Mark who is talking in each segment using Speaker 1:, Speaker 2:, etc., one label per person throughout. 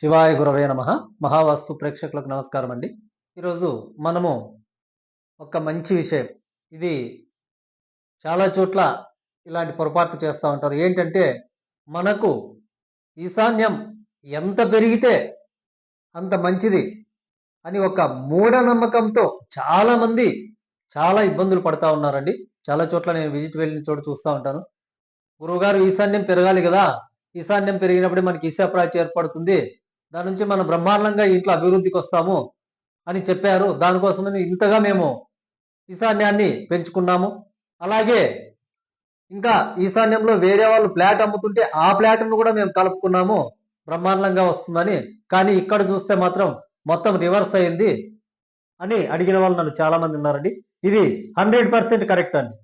Speaker 1: శివాయ గురవే నమ. మహావాస్తు ప్రేక్షకులకు నమస్కారం అండి. ఈరోజు మనము ఒక మంచి విషయం. ఇది చాలా చోట్ల ఇలాంటి పొరపాట్లు చేస్తూ ఉంటారు. ఏంటంటే మనకు ఈశాన్యం ఎంత పెరిగితే అంత మంచిది అని ఒక మూఢనమ్మకంతో చాలామంది చాలా ఇబ్బందులు పడతా ఉన్నారండి. చాలా చోట్ల నేను విజిట్ వెళ్ళిన చోట చూస్తూ ఉంటాను. గురువుగారు ఈశాన్యం పెరగాలి కదా. ఈశాన్యం పెరిగినప్పుడు మనకి ఈశాప్రాచి ఏర్పడుతుంది. దాని నుంచి మనం బ్రహ్మాండంగా ఇంట్లో అభివృద్ధికి వస్తాము అని చెప్పారు. దానికోసమని ఇంతగా మేము ఈశాన్యాన్ని పెంచుకున్నాము. అలాగే ఇంకా ఈశాన్యంలో వేరే వాళ్ళు ఫ్లాట్ అమ్ముతుంటే ఆ ఫ్లాట్ను కూడా మేము కలుపుకున్నాము. బ్రహ్మాండంగా వస్తుందని. కానీ ఇక్కడ చూస్తే మాత్రం మొత్తం రివర్స్ అయింది అని అడిగిన వాళ్ళు నన్ను చాలా మంది ఉన్నారండి. ఇది హండ్రెడ్ పర్సెంట్ కరెక్ట్ అండి.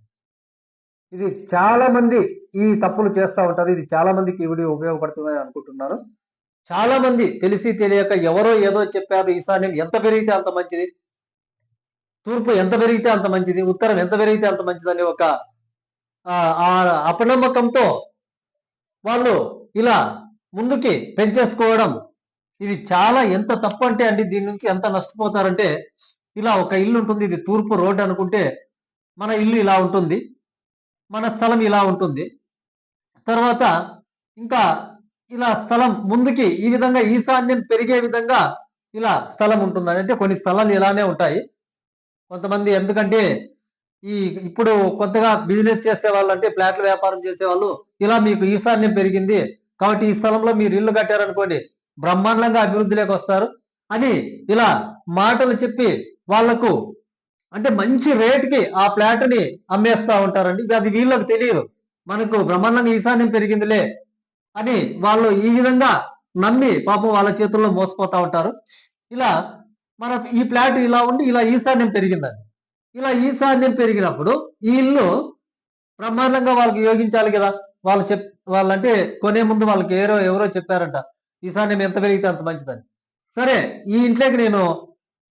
Speaker 1: ఇది చాలా మంది ఈ తప్పులు చేస్తూ ఉంటారు. ఇది చాలా మందికి ఈ వీడియో ఉపయోగపడుతుందని అనుకుంటున్నారు. చాలా మంది తెలిసి తెలియక ఎవరో ఏదో చెప్పారు ఈశాన్యం ఎంత పెరిగితే అంత మంచిది? తూర్పు ఎంత పెరిగితే అంత మంచిది? ఉత్తరం ఎంత పెరిగితే అంత మంచిదని ఒక అపనమ్మకంతో వాళ్ళు ఇలా ముందుకి పెంచేసుకోవడం. ఇది చాలా ఎంత తప్పు అంటే అండి దీని నుంచి ఎంత నష్టపోతారంటే ఇలా ఒక ఇల్లు ఉంటుంది ఇది తూర్పు రోడ్ అనుకుంటే మన ఇల్లు ఇలా ఉంటుంది మన స్థలం ఇలా ఉంటుంది. తర్వాత ఇంకా ఇలా స్థలం ముందుకి ఈ విధంగా ఈశాన్యం పెరిగే విధంగా ఇలా స్థలం ఉంటుంది అంటే కొన్ని స్థలాలు ఇలానే ఉంటాయి. కొంతమంది ఎందుకంటే ఈ ఇప్పుడు కొత్తగా బిజినెస్ చేసే వాళ్ళు అంటే ఫ్లాట్ల వ్యాపారం చేసే వాళ్ళు ఇలా మీకు ఈశాన్యం పెరిగింది కాబట్టి ఈ స్థలంలో మీరు ఇల్లు కట్టారనుకోండి బ్రహ్మాండంగా అభివృద్ధిలోకి వస్తారు అని ఇలా మాటలు చెప్పి వాళ్ళకు అంటే మంచి రేటుకి ఆ ఫ్లాట్ని అమ్మేస్తా ఉంటారండి. అది వీళ్ళకి తెలియదు. మనకు బ్రహ్మాండంగా ఈశాన్యం పెరిగిందిలే అని వాళ్ళు ఈ విధంగా నమ్మి పాపం వాళ్ళ చేతుల్లో మోసపోతా ఉంటారు. ఇలా మన ఈ ప్లాట్ ఇలా ఉండి ఇలా ఈశాన్యం పెరిగిందండి. ఇలా ఈశాన్యం పెరిగినప్పుడు ఈ ఇల్లు బ్రహ్మాండంగా వాళ్ళకి యోగించాలి కదా. వాళ్ళు చెప్ వాళ్ళంటే కొనే ముందు వాళ్ళకి ఎవరో ఎవరో చెప్పారంట. ఈశాన్యం ఎంత పెరిగితే అంత మంచిదని. సరే ఈ ఇంట్లోకి నేను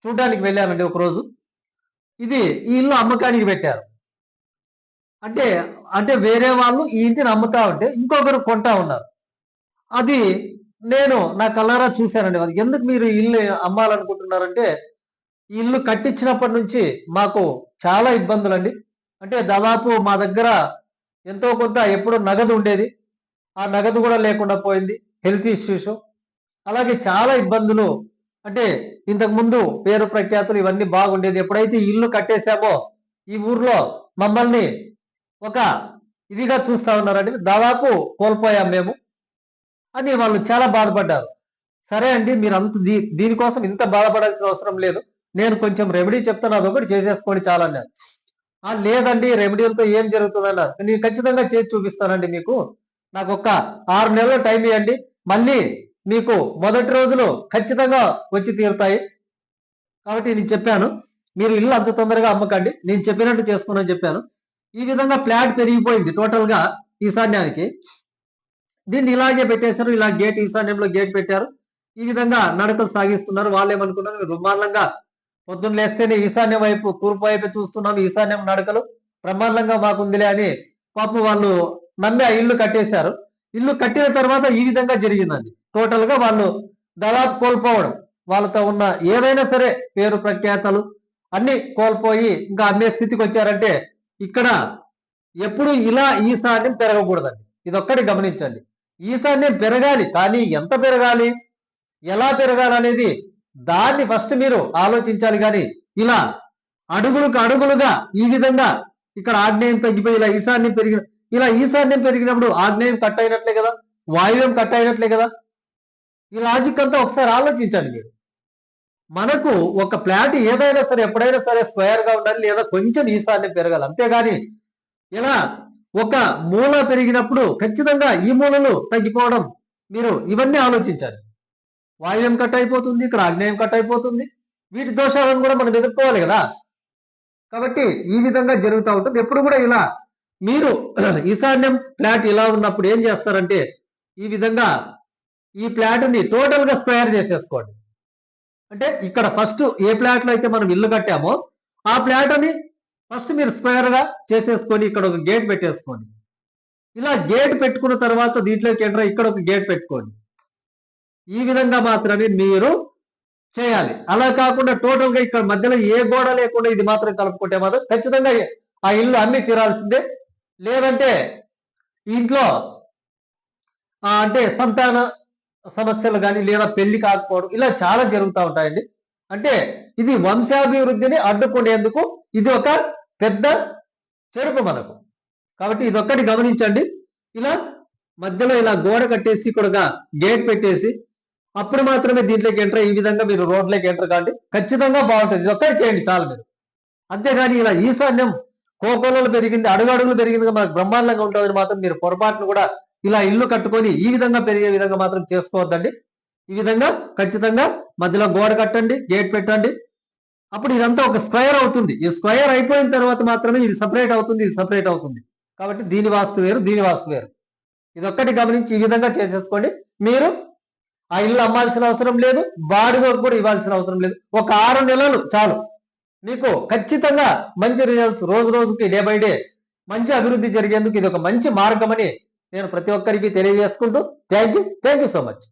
Speaker 1: చూడడానికి వెళ్ళానండి ఒకరోజు. ఇది ఈ ఇల్లు అమ్మకానికి పెట్టారు. అంటే అంటే వేరే వాళ్ళు ఈ ఇంటిని అమ్ముతా ఉంటే ఇంకొకరు కొంటా ఉన్నారు. అది నేను నా కళ్ళారా చూశానండి అది ఎందుకు మీరు ఇల్లు అమ్మాలనుకుంటున్నారంటే ఈ ఇల్లు కట్టించినప్పటి నుంచి మాకు చాలా ఇబ్బందులు అండి అంటే దాదాపు మా దగ్గర ఎంతో కొంత ఎప్పుడు నగదు ఉండేది. ఆ నగదు కూడా లేకుండా పోయింది హెల్త్ ఇష్యూస్. అలాగే చాలా ఇబ్బందులు. అంటే ఇంతకుముందు పేరు ప్రఖ్యాతులు ఇవన్నీ బాగుండేది. ఎప్పుడైతే ఇల్లు కట్టేశామో ఈ ఊర్లో మమ్మల్ని ఒక ఇదిగా చూస్తా ఉన్నారండి. దాదాపు కోల్పోయాం మేము. అని వాళ్ళు చాలా బాధపడ్డారు. సరే అండి మీరు అంత దీ దీనికోసం ఇంత బాధపడాల్సిన అవసరం లేదు. నేను కొంచెం రెమెడీ చెప్తాను అదొకటి చేసేసుకోండి చాలా అన్నారు. ఆ లేదండి రెమెడీలతో ఏం జరుగుతుంది అన్నారు నేను ఖచ్చితంగా చేసి చూపిస్తానండి మీకు. నాకు ఒక ఆరు నెలలు టైం ఇవ్వండి. మళ్ళీ మీకు మొదటి రోజులు ఖచ్చితంగా వచ్చి తీరుతాయి. కాబట్టి నేను చెప్పాను మీరు ఇల్లు అంత తొందరగా అమ్మకండి. నేను చెప్పినట్టు చేసుకోనని చెప్పాను. ఈ విధంగా ఫ్లాట్ పెరిగిపోయింది టోటల్గా ఈశాన్యానికి. దీన్ని ఇలాగే పెట్టేశారు ఇలా గేట్ ఈశాన్యంలో గేట్ పెట్టారు. ఈ విధంగా నడకలు సాగిస్తున్నారు. వాళ్ళు ఏమనుకున్నారు? బ్రహ్మాండంగా పొద్దున్న లేస్తేనే ఈశాన్యం వైపు తూర్పు వైపు చూస్తున్నాం ఈశాన్యం నడకలు బ్రహ్మాండంగా మాకుందిలే అని పాపం వాళ్ళు నమ్మి ఆ ఇల్లు కట్టేశారు. ఇల్లు కట్టిన తర్వాత ఈ విధంగా జరిగిందండి. టోటల్గా వాళ్ళు దాదాపు కోల్పోవడం. వాళ్ళతో ఉన్న ఏదైనా సరే పేరు ప్రఖ్యాతలు అన్ని కోల్పోయి ఇంకా అమ్మే స్థితికి వచ్చారంటే ఇక్కడ ఎప్పుడు ఇలా ఈశాన్యం పెరగకూడదండి. ఇదొక్కటి గమనించండి. ఈశాన్యం పెరగాలి. కానీ ఎంత పెరగాలి? ఎలా పెరగాలి అనేది దాన్ని ఫస్ట్ మీరు ఆలోచించాలి. కానీ ఇలా అడుగులకు అడుగులుగా ఈ విధంగా ఇక్కడ ఆగ్నేయం తగ్గిపోయి ఇలా ఈశాన్యం పెరిగిన ఇలా ఈశాన్యం పెరిగినప్పుడు ఆగ్నేయం కట్ అయినట్లే కదా? వాయువ్యం కట్ అయినట్లే కదా? ఈ లాజిక్ అంతా ఒకసారి ఆలోచించండి మీరు. మనకు ఒక ప్లాట్ ఏదైనా సరే ఎప్పుడైనా సరే స్క్వేర్గా ఉండాలి లేదా కొంచెం ఈశాన్యం పెరగాలి. అంతేగాని ఇలా ఒక మూల పెరిగినప్పుడు ఖచ్చితంగా ఈ మూలలు తగ్గిపోవడం మీరు ఇవన్నీ ఆలోచించాలి. వాయువ్యం కట్ అయిపోతుంది ఇక్కడ ఆగ్నేయం కట్ అయిపోతుంది వీటి దోషాలను కూడా మనం ఎదుర్కోవాలి కదా. కాబట్టి ఈ విధంగా జరుగుతూ ఉంటుంది. ఎప్పుడు కూడా ఇలా మీరు ఈశాన్యం ఫ్లాట్ ఇలా ఉన్నప్పుడు ఏం చేస్తారంటే ఈ విధంగా ఈ ఫ్లాట్ని టోటల్గా స్క్వేర్ చేసేసుకోండి. అంటే ఇక్కడ ఫస్ట్ ఏ ఫ్లాట్లో అయితే మనం ఇల్లు కట్టామో ఆ ఫ్లాట్ అని ఫస్ట్ మీరు స్క్వేర్గా చేసేసుకొని ఇక్కడ ఒక గేట్ పెట్టేసుకోండి. ఇలా గేట్ పెట్టుకున్న తర్వాత దీంట్లోకి ఎంటర్ ఇక్కడ ఒక గేట్ పెట్టుకోండి. ఈ విధంగా మాత్రమే మీరు చేయాలి. అలా కాకుండా టోటల్గా ఇక్కడ మధ్యలో ఏ గోడ లేకుండా ఇది మాత్రం కలుపుకుంటే మాత్రం ఖచ్చితంగా ఆ ఇల్లు అమ్మి తీరాల్సిందే. లేదంటే ఇంట్లో అంటే సంతాన సమస్యలు కానీ లేదా పెళ్ళి కాకపోవడం ఇలా చాలా జరుగుతూ ఉంటాయండి. అంటే ఇది వంశాభివృద్ధిని అడ్డుకునేందుకు ఇది ఒక పెద్ద చెరుపు మనకు. కాబట్టి ఇదొక్కటి గమనించండి. ఇలా మధ్యలో ఇలా గోడ కట్టేసి కూడా గేట్ పెట్టేసి అప్పుడు మాత్రమే దీంట్లోకి ఎంటర్ ఈ విధంగా మీరు రోడ్లోకి ఎంటర్ కాండి. ఖచ్చితంగా బాగుంటుంది. ఇది ఒక్కటి చేయండి చాలు మీరు. అంతేగాని ఇలా ఈశాన్యం కోకోలలో పెరిగింది అడుగు అడుగులు పెరిగింది మనకు బ్రహ్మాండంగా ఉంటుందని మాత్రం మీరు పొరపాటును కూడా ఇలా ఇల్లు కట్టుకొని ఈ విధంగా పెరిగే విధంగా మాత్రం చేసుకోవద్దండి. ఈ విధంగా ఖచ్చితంగా మధ్యలో గోడ కట్టండి గేట్ పెట్టండి. అప్పుడు ఇదంతా ఒక స్క్వేర్ అవుతుంది. ఈ స్క్వేర్ అయిపోయిన తర్వాత మాత్రమే ఇది సపరేట్ అవుతుంది ఇది సపరేట్ అవుతుంది. కాబట్టి దీని వాస్తు వేరు దీని వాస్తు వేరు. ఇది ఒక్కటి గమనించి ఈ విధంగా చేసేసుకోండి. మీరు ఆ ఇల్లు అమ్మాల్సిన అవసరం లేదు బాడుగ కూడా ఇవ్వాల్సిన అవసరం లేదు. ఒక ఆరు నెలలు చాలు. మీకు ఖచ్చితంగా మంచి రిజల్ట్స్ రోజు రోజుకి డే బై డే మంచి అభివృద్ధి జరిగేందుకు ఇది ఒక మంచి మార్గమని నేను ప్రతి ఒక్కరికి తెలియజేసుకుంటూ thank you thank you so much